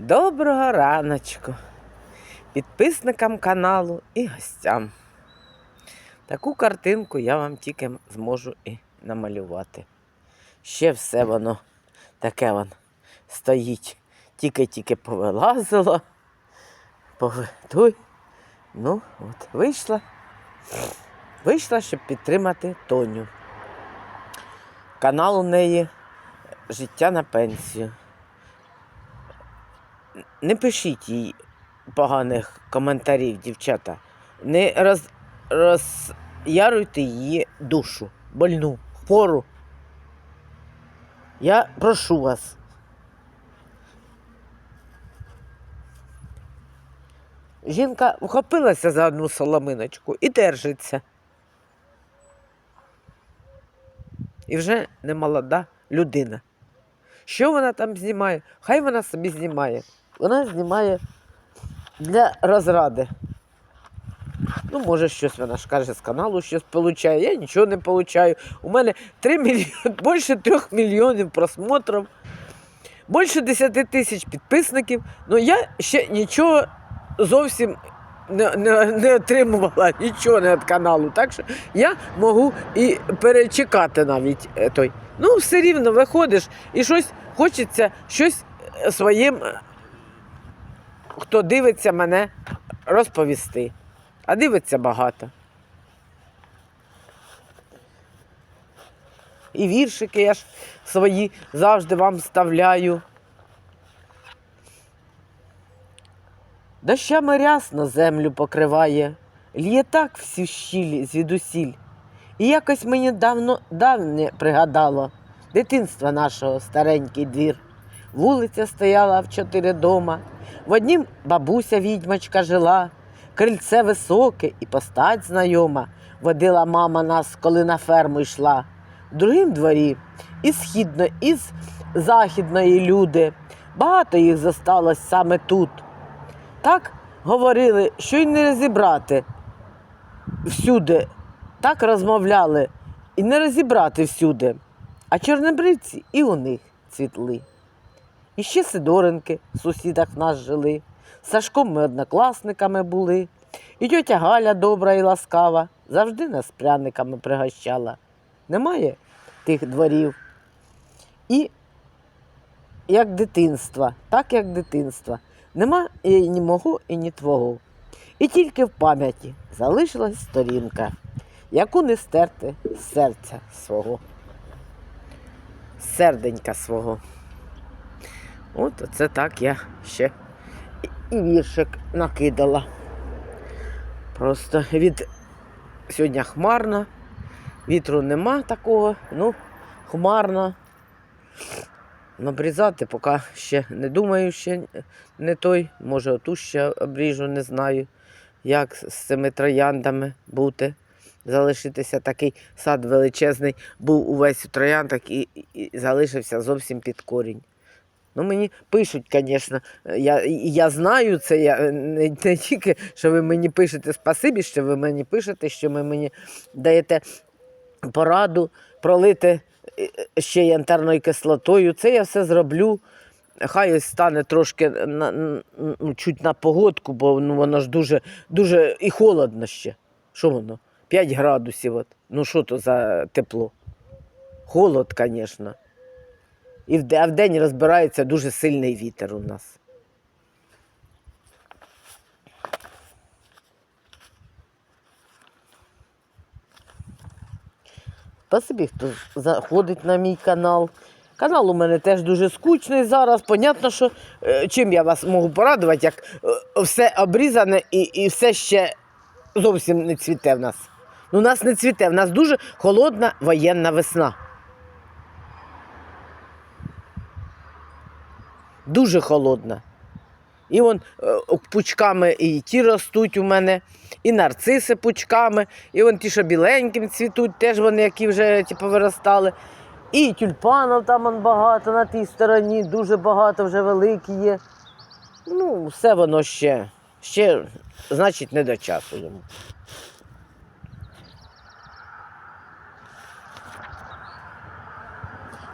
Доброго раночку підписникам каналу і гостям. Таку картинку я вам тільки зможу і намалювати. Ще все воно таке воно стоїть. Тільки-тільки повилазило. Пови... Той. Ну, от, вийшла. Вийшла, щоб підтримати Тоню. Канал у неї Життя на пенсію. Не пишіть їй поганих коментарів, дівчата. Не роз, розяруйте її душу, больну, хвору. Я прошу вас. Жінка вхопилася за одну соломиночку і держиться. І вже не молода людина. Що вона там знімає? Хай вона собі знімає. Вона знімає для розради. Ну, може, щось вона ж каже з каналу щось получає. Я нічого не получаю. У мене 3 мільйони, більше 3 мільйонів просмотрів, більше 10 тисяч підписників. Ну я ще нічого зовсім не, не, не отримувала, нічого не від каналу. Так що я можу і перечекати навіть е, той. Ну, все рівно виходиш і щось хочеться щось е, своїм, е, хто дивиться мене, розповісти. А дивиться багато. І віршики я ж свої завжди вам вставляю. Дощами рясно землю покриває, лє так всю щілі звідусіль. І якось мені давно давнє пригадало дитинства нашого старенький двір. Вулиця стояла в чотири дома. В однім бабуся відьмачка жила, крильце високе і постать знайома. Водила мама нас, коли на ферму йшла. В другім дворі і східно, і з західної люди. Багато їх зосталось саме тут. Так говорили, що й не розібрати всюди. Так розмовляли і не розібрати всюди. А чорнобривці і у них цвітли. І ще Сидоренки в сусідах нас жили. З Сашком ми однокласниками були. І тьотя Галя добра і ласкава, завжди нас пряниками пригощала. Немає тих дворів. І як дитинства, так як дитинства. Нема і ні мого, і ні твого. І тільки в пам'яті залишилась сторінка, яку не стерти серця свого, серденька свого. От це так я ще і- віршик накидала. Просто від сьогодні хмарно, вітру нема такого, ну, хмарно. Обрізати поки ще не думаю, ще не той. Може, оту ще обріжу, не знаю, як з цими трояндами бути. Залишитися такий сад величезний, був увесь у трояндах і, і, залишився зовсім під корінь. Ну, мені пишуть, звісно, я, я знаю це, я е, не, не тільки, що ви мені пишете спасибі, що ви мені пишете, що ви мені даєте пораду пролити е, ще янтарною кислотою. Це я все зроблю. Хай ось стане трошки на, ну, чуть на погодку, бо ну, воно ж дуже, дуже і холодно ще. Що воно? 5 градусів. От. Ну що то за тепло? Холод, звісно. І вде- а вдень розбирається дуже сильний вітер у нас. Спасибі, хто заходить на мій канал. Канал у мене теж дуже скучний зараз. Понятно, що е, чим я вас можу порадувати, як е, все обрізане і, і все ще зовсім не цвіте в нас. Ну, у нас не цвіте, в нас дуже холодна воєнна весна. Дуже холодна. І вон е, пучками і ті ростуть у мене, і нарциси пучками, і вон ті, що біленьким цвітуть, теж вони, які вже типу, виростали. І тюльпанів там вон багато на тій стороні, дуже багато вже великі є. Ну, все воно ще, ще, значить, не до часу йому.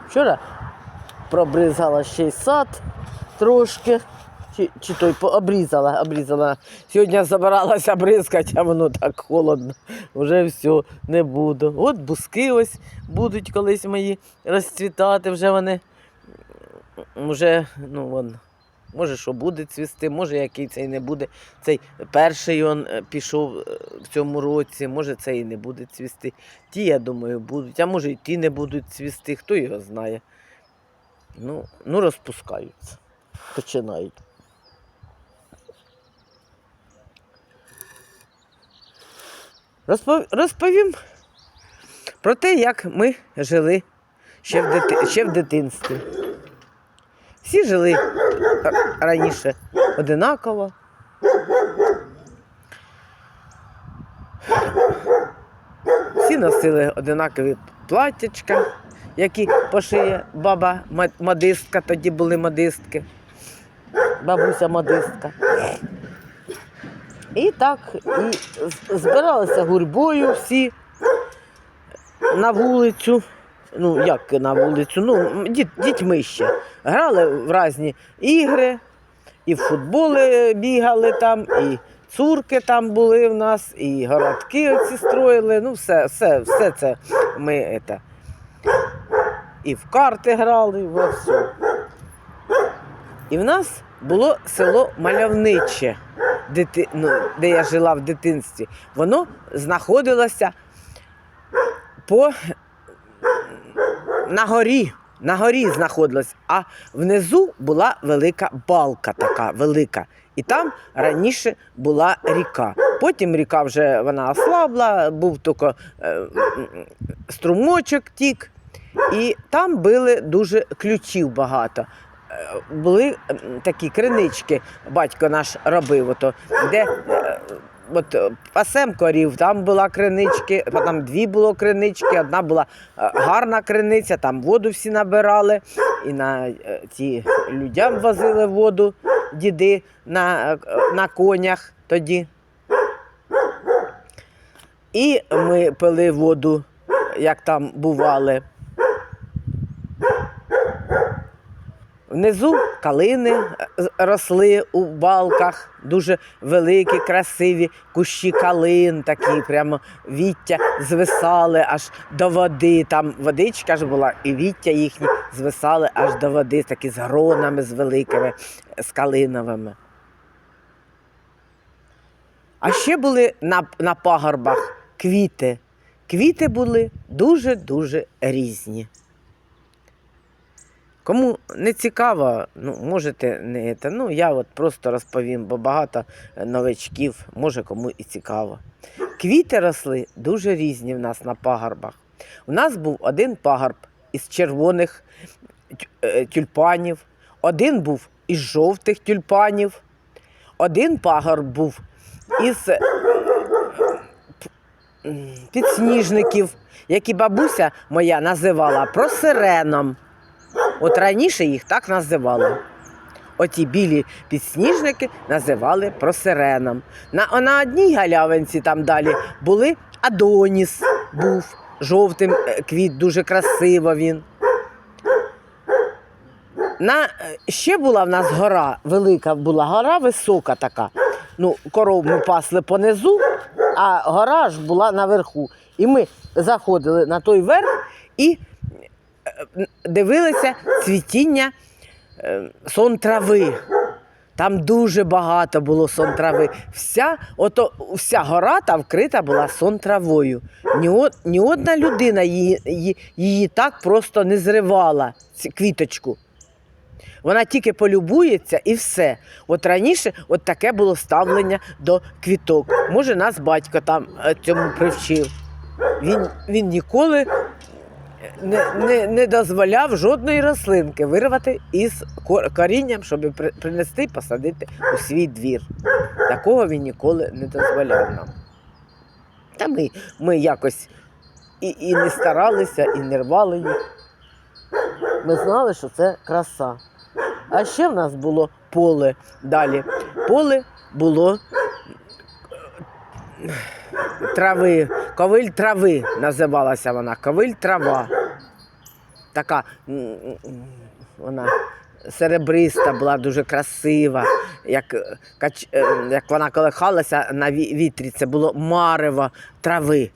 Вчора пробризала ще й сад трошки. Чи, чи той обрізала, обрізала. Сьогодні забиралася бризкати, а воно так холодно. Вже все, не буду. От буски ось будуть колись мої розцвітати, вже вони вже, ну вон, може, що буде цвісти, може, який цей не буде. Цей перший он е, пішов е, в цьому році, може, цей і не буде цвісти. Ті, я думаю, будуть, а може, і ті не будуть цвісти, хто його знає. Ну, ну розпускаються, починають. Розповім про те, як ми жили ще в, дити... ще в дитинстві. Всі жили раніше одинаково. Всі носили одинакові платтячка, які пошиє баба модистка, тоді були модистки, бабуся модистка. І так, і збиралися гурьбою всі на вулицю. Ну, як на вулицю? Ну, діт, дітьми ще. Грали в різні ігри, і в футболи бігали там, і цурки там були в нас, і городки оці строїли. Ну, все, все, все це ми это, і в карти грали, і во все. І в нас було село Мальовниче, дити... ну, де я жила в дитинстві. Воно знаходилося по... на горі. На горі знаходилось, а внизу була велика балка така велика. І там раніше була ріка. Потім ріка вже вона ослабла, був тільки е, струмочок тік. І там били дуже ключів багато. Е, Були такі кринички, батько наш робив, ото, де е, от, е, пасем корів, там була кринички, там дві було кринички, одна була е, гарна криниця, там воду всі набирали, і на е, ті людям возили воду, діди на, е, на конях тоді. І ми пили воду, як там бували. Внизу калини е, росли у балках, дуже великі, красиві кущі калин, такі прямо віття звисали аж до води. Там водичка ж була, і віття їхні звисали аж до води, такі з гронами, з великими, з калиновими. А ще були на, на пагорбах квіти. Квіти були дуже-дуже різні. Кому не цікаво, ну, можете не це. Ну, я от просто розповім, бо багато е, новачків, може кому і цікаво. Квіти росли дуже різні в нас на пагорбах. У нас був один пагорб із червоних е, тюльпанів, один був із жовтих тюльпанів, один пагорб був із е, підсніжників, які бабуся моя називала просиреном. От раніше їх так називали. Оті білі підсніжники називали просиреном. На, на одній галявинці там далі були Адоніс був жовтим е, квіт, дуже красиво він. На, е, ще була в нас гора, велика була гора, висока така. Ну, коров ми пасли понизу, а гора ж була наверху. І ми заходили на той верх і дивилися цвітіння е, сон трави. Там дуже багато було сон трави. Вся, ото, вся гора та вкрита була сон травою. Ні, ні одна людина її, її, її так просто не зривала, цю квіточку. Вона тільки полюбується і все. От раніше от таке було ставлення до квіток. Може, нас батько там е, цьому привчив. Він, він ніколи не, не, не дозволяв жодної рослинки вирвати із корінням, щоб при- принести і посадити у свій двір. Такого він ніколи не дозволяв нам. Та ми, ми якось і, і не старалися, і не рвали їх. Ми знали, що це краса. А ще в нас було поле далі. Поле було е, трави, ковиль трави називалася вона, ковиль трава. Така вона серебриста, була дуже красива, як, е, е, як вона колихалася на ві- вітрі, це було марево трави.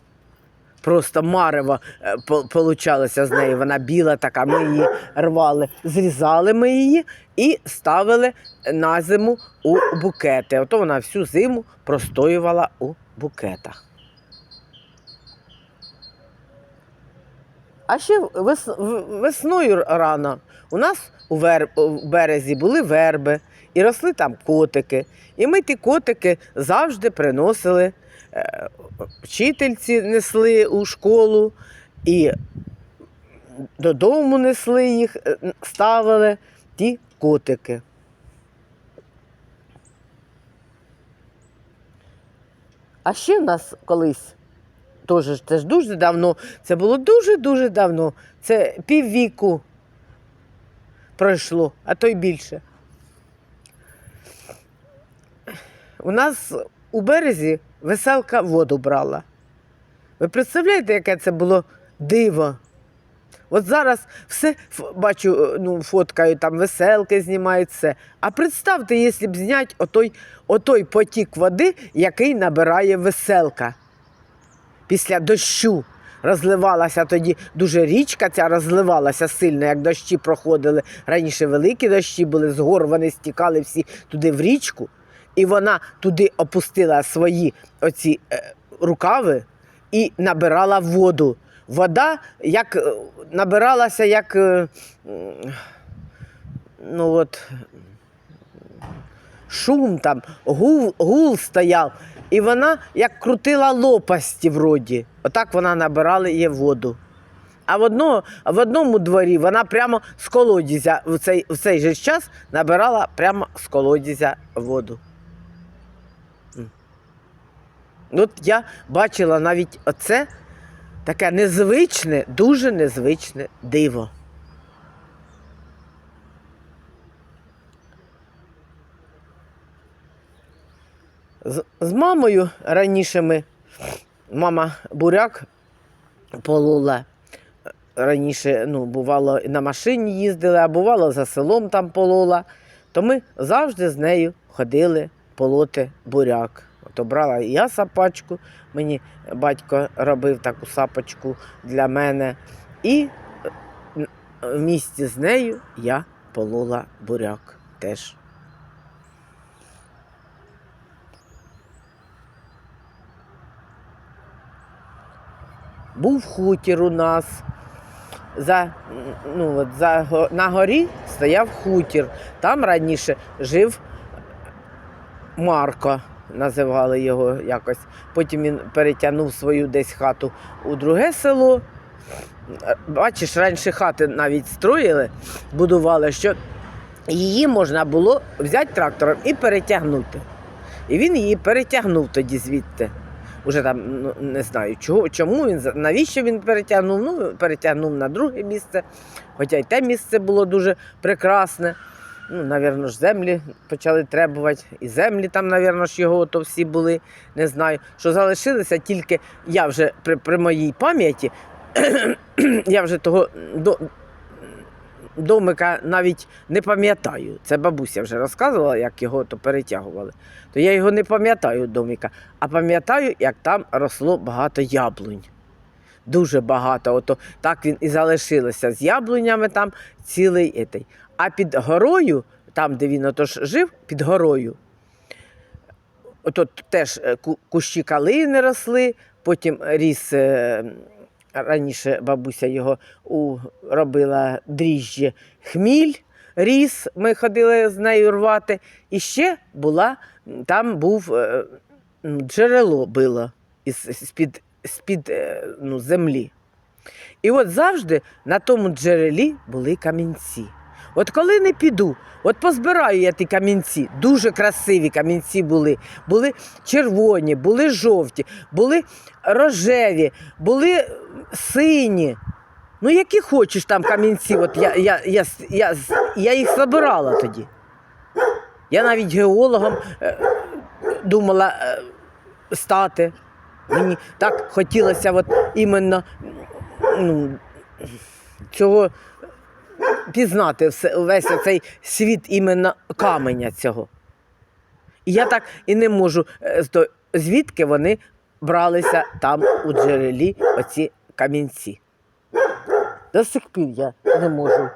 Просто марево е, получалося з неї. Вона біла така, ми її рвали, зрізали ми її і ставили на зиму у букети. Ото вона всю зиму простоювала у букетах. А ще вес, весною рано у нас у березі були верби і росли там котики. І ми ті котики завжди приносили, е, вчительці несли у школу і додому несли їх, е, ставили ті котики. А ще в нас колись теж це ж дуже давно. Це було дуже-дуже давно. Це піввіку пройшло, а то й більше. У нас у березі веселка воду брала. Ви представляєте, яке це було диво? От зараз все бачу, е, ну, фоткаю, там веселки знімають все. А представте, якщо б зняти отой, отой потік води, який набирає веселка після дощу. Розливалася тоді дуже річка, ця розливалася сильно, як дощі проходили. Раніше великі дощі були, з гор вони стікали всі туди в річку, і вона туди опустила свої оці е, рукави і набирала воду. Вода як е, набиралася, як е, ну от, шум там, гул, гул стояв, і вона як крутила лопасті вроді. Отак вона набирала її воду. А в, одного, в одному дворі вона прямо з колодязя в цей, в цей же час набирала прямо з колодязя воду. От я бачила навіть оце таке незвичне, дуже незвичне диво. З, з мамою раніше ми, мама буряк полола. Раніше ну, бувало на машині їздили, а бувало за селом там полола. То ми завжди з нею ходили полоти буряк. От брала я сапачку, мені батько робив таку сапочку для мене. І е, в місті з нею я полола буряк теж. Був хутір у нас. За, ну, от, за, на горі стояв хутір. Там раніше жив Марко, називали його якось. Потім він перетягнув свою десь хату у друге село. Бачиш, раніше хати навіть строїли, будували, що її можна було взяти трактором і перетягнути. І він її перетягнув тоді звідти. Уже там ну, не знаю, чого, чому він навіщо він перетягнув. Ну, перетягнув на друге місце. Хоча й те місце було дуже прекрасне. Ну, навірно ж, землі почали требувати. І землі там, навірно ж, його то всі були. Не знаю. Що залишилися тільки я вже при, при моїй пам'яті, я вже того до, домика навіть не пам'ятаю. Це бабуся вже розказувала, як його то перетягували. То я його не пам'ятаю домика, а пам'ятаю, як там росло багато яблунь. Дуже багато. Ото так він і залишилося з яблунями там цілий етий. А під горою, там, де він отож жив, під горою, ото теж е, кущі калини росли, потім ріс. Раніше бабуся його робила дріжджі хміль, ріс, ми ходили з нею рвати. І ще була, там був е, джерело було з-під, з-під е, ну, землі. І от завжди на тому джерелі були камінці. От коли не піду, от позбираю я ті камінці, дуже красиві камінці були. Були червоні, були жовті, були рожеві, були сині. Ну, які хочеш там камінці, от я, я, я, я, я їх забирала тоді. Я навіть геологом е, думала е, стати. Мені так хотілося от іменно ну, цього пізнати все, весь оцей світ іменно каменя цього. І я так і не можу, е, звідки вони бралися там у джерелі оці камінці. До сих пір я не можу.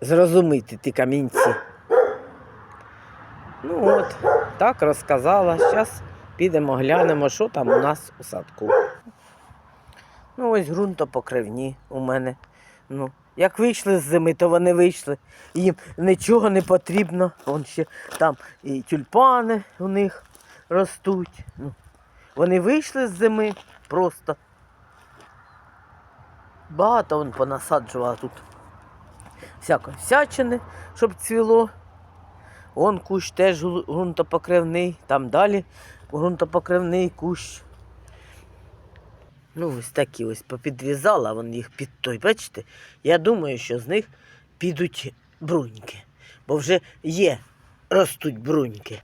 Зрозуміти ті камінці. Ну от, так розказала. Зараз підемо глянемо, що там у нас у садку. Ну, ось ґрунтопокривні у мене. Ну, як вийшли з зими, то вони вийшли. Їм нічого не потрібно. Вон ще там і тюльпани у них ростуть. Ну, вони вийшли з зими просто. Багато вон понасаджувала тут. Всякої всячини, щоб цвіло. Вон кущ теж ґрунтопокривний, там далі ґрунтопокривний кущ. Ну, ось такі ось попідрізала вон їх під той, бачите? Я думаю, що з них підуть бруньки. Бо вже є, ростуть бруньки.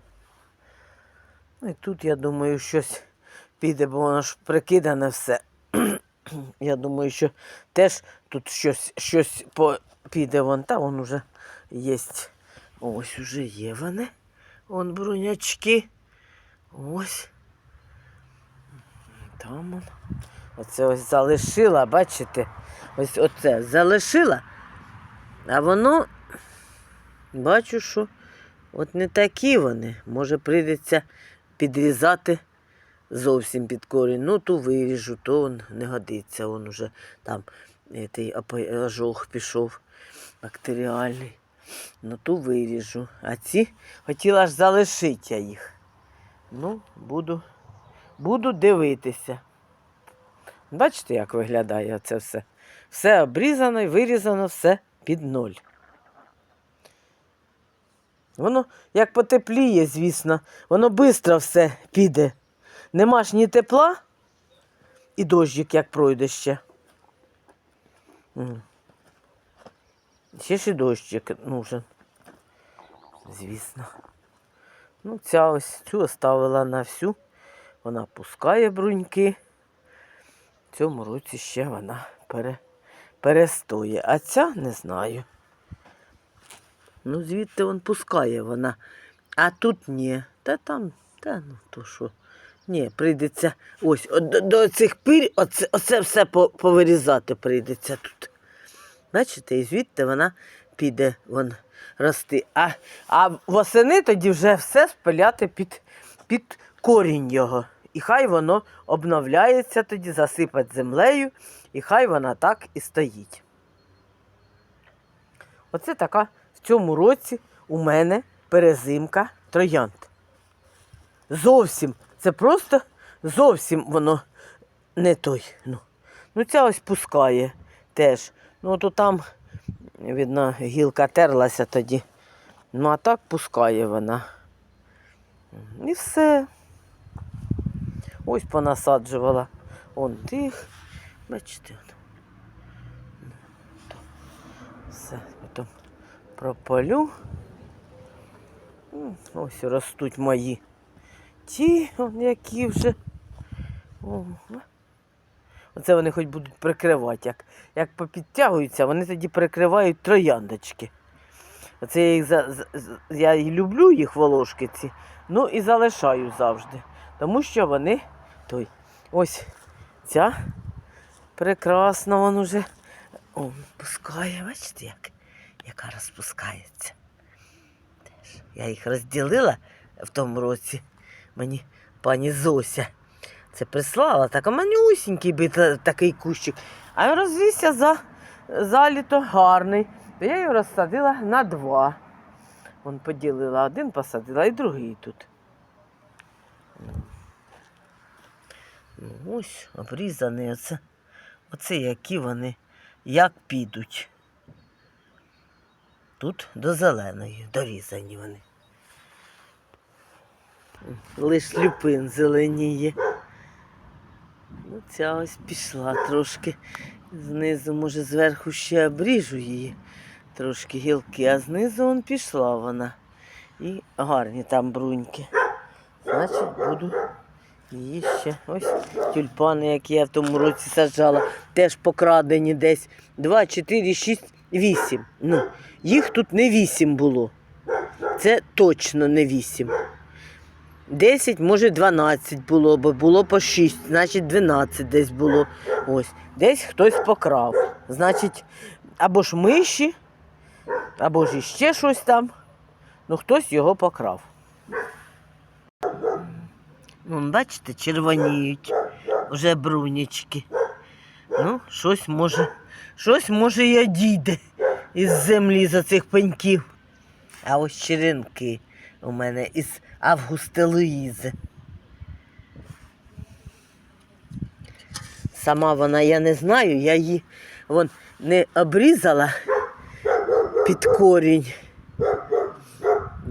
Ну і тут, я думаю, щось піде, бо воно ж прикидане все. Я думаю, що теж тут щось, щось по, піде вон, та вон уже є. Ось уже є вони. Вон брунячки. Ось. Там он. Оце ось залишила, бачите? Ось оце залишила, а воно, бачу, що от не такі вони. Може, прийдеться підрізати зовсім під корінь. Ну, то виріжу, то он не годиться. Он уже там той ожог пішов бактеріальний. Ну, ту виріжу. А ці хотіла ж залишити я їх. Ну, буду, буду дивитися. Бачите, як виглядає це все. Все обрізано і вирізано, все під ноль. Воно як потепліє, звісно, воно швидко все піде. Нема ж ні тепла і дощик як пройде ще. Ще ж і дощик нужен. Звісно. Ну, ця ось цю оставила на всю. Вона пускає бруньки. В цьому році ще вона пере, перестоє. А ця не знаю. Ну, звідти вон пускає вона. А тут ні. Та там, та ну то що. Ні, прийдеться ось до, до цих пір оце, оце все по- повирізати прийдеться тут. Бачите, і звідти вона піде вон рости. А, а восени тоді вже все спиляти під, під корінь його. І хай воно обновляється тоді, засипать землею, і хай вона так і стоїть. Оце така в цьому році у мене перезимка троянд. Зовсім, це просто зовсім воно не той. Ну, ну ця ось пускає теж. Ну, то там, видно, гілка терлася тоді. Ну, а так пускає вона. І все. Ось понасаджувала. Он тих. Бачите. Все, потім прополю. М, Ось ростуть мої. Ті, які вже. Оце вони хоч будуть прикривати. Як, як попідтягуються, вони тоді прикривають трояндочки. Оце я їх за, за- я люблю їх волошки ці, ну і залишаю завжди. Тому що вони той. Ось ця прекрасна вон уже. О, пускає, бачите, як, яка розпускається. Теж. Я їх розділила в тому році. Мені пані Зося це прислала, так а манюсінький би такий кущик. А розвівся за, за літо гарний. То я його розсадила на два. Вон поділила один, посадила і другий тут. Ну, ось обрізані. Оце, оце які вони, як підуть. Тут до зеленої, дорізані вони. Лиш люпин зеленіє. Ну, ця ось пішла трошки. Знизу, може, зверху ще обріжу її. Трошки гілки, а знизу он пішла вона. І гарні там бруньки. Значить, буду І ще ось тюльпани, які я в тому році саджала, теж покрадені десь 2, 4, 6, 8. Ну, їх тут не 8 було. Це точно не 8. 10, може 12 було, бо було по 6, значить 12 десь було. Ось. Десь хтось покрав. Значить, або ж миші, або ж іще щось там. Ну, хтось його покрав. Вон, бачите, червоніють вже брунічки. Ну, щось може, щось може і одійде із землі за цих пеньків. А ось черенки у мене із Августи Луїзи. Сама вона я не знаю, я її вон, не обрізала під корінь.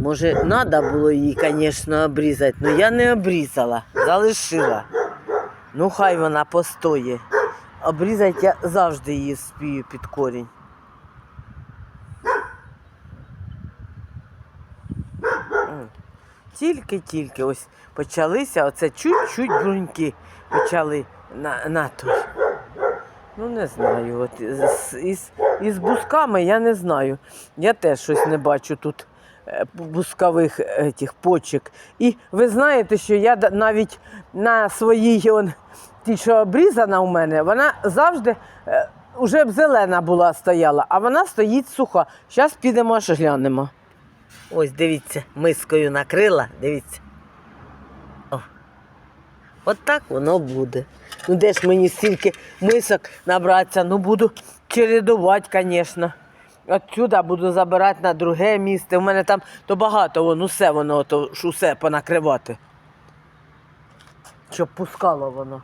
Може, треба було її, звісно, обрізати, але я не обрізала, залишила. Ну, хай вона постоє. Обрізати я завжди її спію під корінь. Тільки-тільки ось почалися, оце чуть-чуть бруньки почали на, на той. Ну, не знаю. От із, із, із бусками я не знаю. Я теж щось не бачу тут е, бускових е, почек. І ви знаєте, що я навіть на своїй он, ті, що обрізана у мене, вона завжди е, уже б зелена була стояла, а вона стоїть суха. Зараз підемо аж глянемо. Ось дивіться, мискою накрила, дивіться. О. От так воно буде. Ну де ж мені стільки мисок набратися? Ну буду чередувати, звісно. Отсюди буду забирати на друге місце. У мене там то багато, вон, усе воно, то ж усе понакривати. Щоб пускало воно.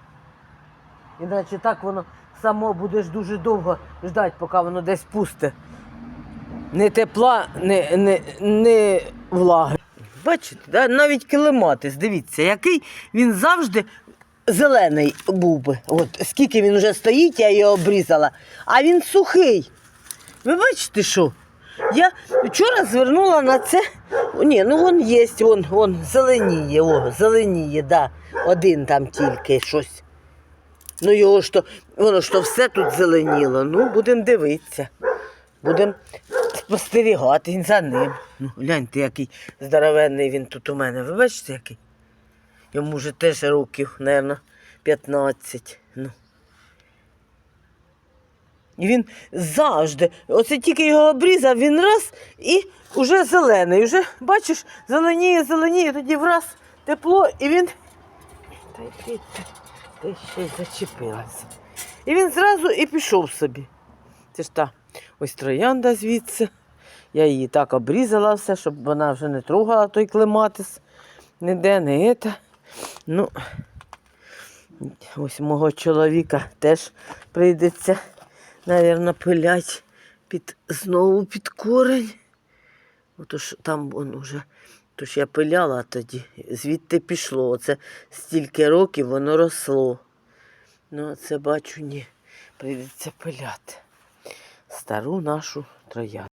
Іначе так воно само будеш дуже довго ждати, поки воно десь пусте. Не тепла, не, не, не влаги. Бачите, навіть килиматис, дивіться, який він завжди зелений був би. От скільки він вже стоїть, я його обрізала, а він сухий. Ви бачите що? Я вчора звернула на це. Ні, ну вон є, вон, вон, зеленіє, о, зеленіє, да. Один там тільки щось. Ну його ж то, воно ж то все тут зеленіло. Ну, будемо дивитися. Будемо спостерігати за ним. Ну, гляньте, який здоровенний він тут у мене. Ви бачите, який? Йому вже теж років, мабуть, 15. Ну. І він завжди, оце тільки його обрізав, він раз і вже зелений. Вже, бачиш, зеленіє, зеленіє, тоді враз тепло, і він. Та й ти ще й зачепилася. І він зразу і пішов собі. Це ж та ось троянда звідси. Я її так обрізала все, щоб вона вже не трогала той клематис. Ніде не це. Ну, ось мого чоловіка теж прийдеться, мабуть, пилять під, знову під корень. Отож там он уже. Тож я пиляла тоді, звідти пішло. Оце стільки років воно росло. Ну, а це бачу, ні. Прийдеться пиляти стару нашу троянду.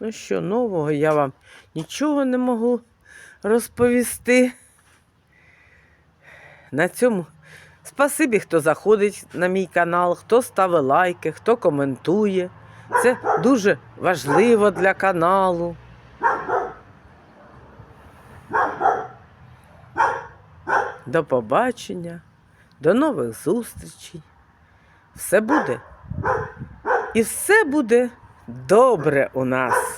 Ну що, нового я вам нічого не можу розповісти. На цьому спасибі, хто заходить на мій канал, хто ставить лайки, хто коментує. Це дуже важливо для каналу. До побачення, до нових зустрічей. Все буде. І все буде добре у нас.